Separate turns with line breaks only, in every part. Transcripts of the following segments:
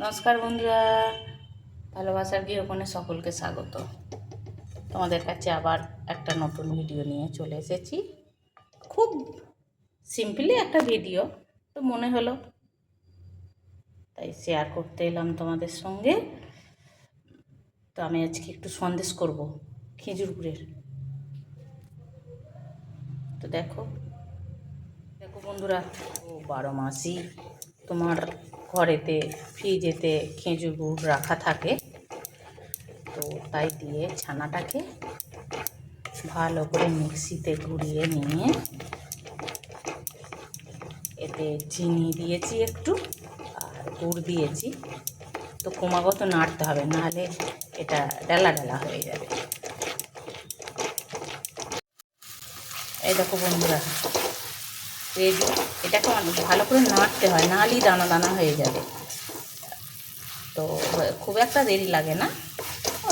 নমস্কার বন্ধুরা, ভালোবাসার গৃহকোণে সকলকে স্বাগত। তোমাদের কাছে আবার একটা নতুন ভিডিও নিয়ে চলে এসেছি। খুব সিম্পলি একটা ভিডিও, তো মনে হলো, তাই শেয়ার করতে এলাম তোমাদের সঙ্গে। তো আমি আজকে একটু সন্দেশ করব, খেজুর গুড়ের। তো দেখো দেখো বন্ধুরা, ও বারো মাসই তোমার ঘরেতে, ফ্রিজেতে খেজুর গুড় রাখা থাকে। তো তাই দিয়ে ছানাটাকে ভালো করে মিক্সিতে ঘুরিয়ে নিয়ে এতে চিনি দিয়েছি একটু আর গুড় দিয়েছি। তো ক্রমাগত নাড়তে হবে, নাহলে এটা ডেলা ডেলা হয়ে যাবে। এই দেখো বন্ধুরা রেডি এটাকে ভালো করে নাড়তে হয় নাহলেই দানা দানা হয়ে যাবে। তো খুব একটা দেরি লাগে না,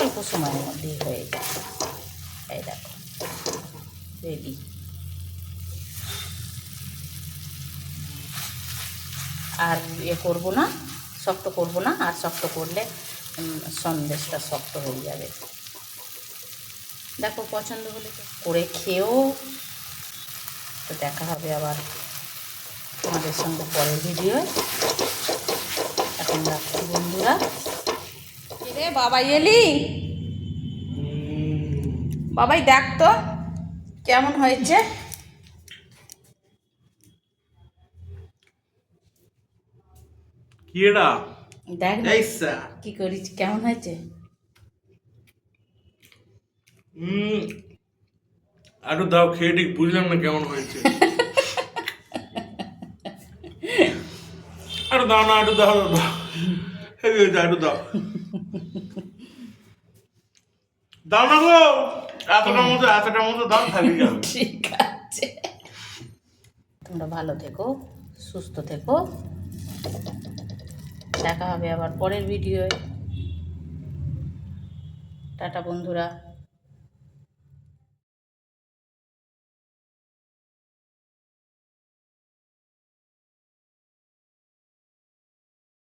অল্প সময়ের মধ্যেই হয়ে যায়। এই দেখো রেডি আর ইয়ে করব না, শক্ত করব না, আর শক্ত করলে সন্দেশটা শক্ত হয়ে যাবে। দেখো পছন্দ হলে করে খেয়েও তো দেখা হবে আবার তোমাদের সঙ্গে পরের ভিডিও এখন রাখছি বন্ধুরা। রে বাবাই এলি? বাবাই দেখ তো কেমন হয়েছে? দেখ কি করিস কেমন হয়েছে?
হুম আরও দাও, খেয়ে ঠিক বুঝলাম না কেমন হয়েছে। আরও দাও না, আরও দাও হেভি হয়েছে আরও দাও। দাও না গো, এতটার মতো এতটার মতো দাও, খালি
ঠিক আছে। তোমরা ভালো থেকো, সুস্থ থেকো। দেখা হবে আবার পরের ভিডিওয়। টাটা বন্ধুরা।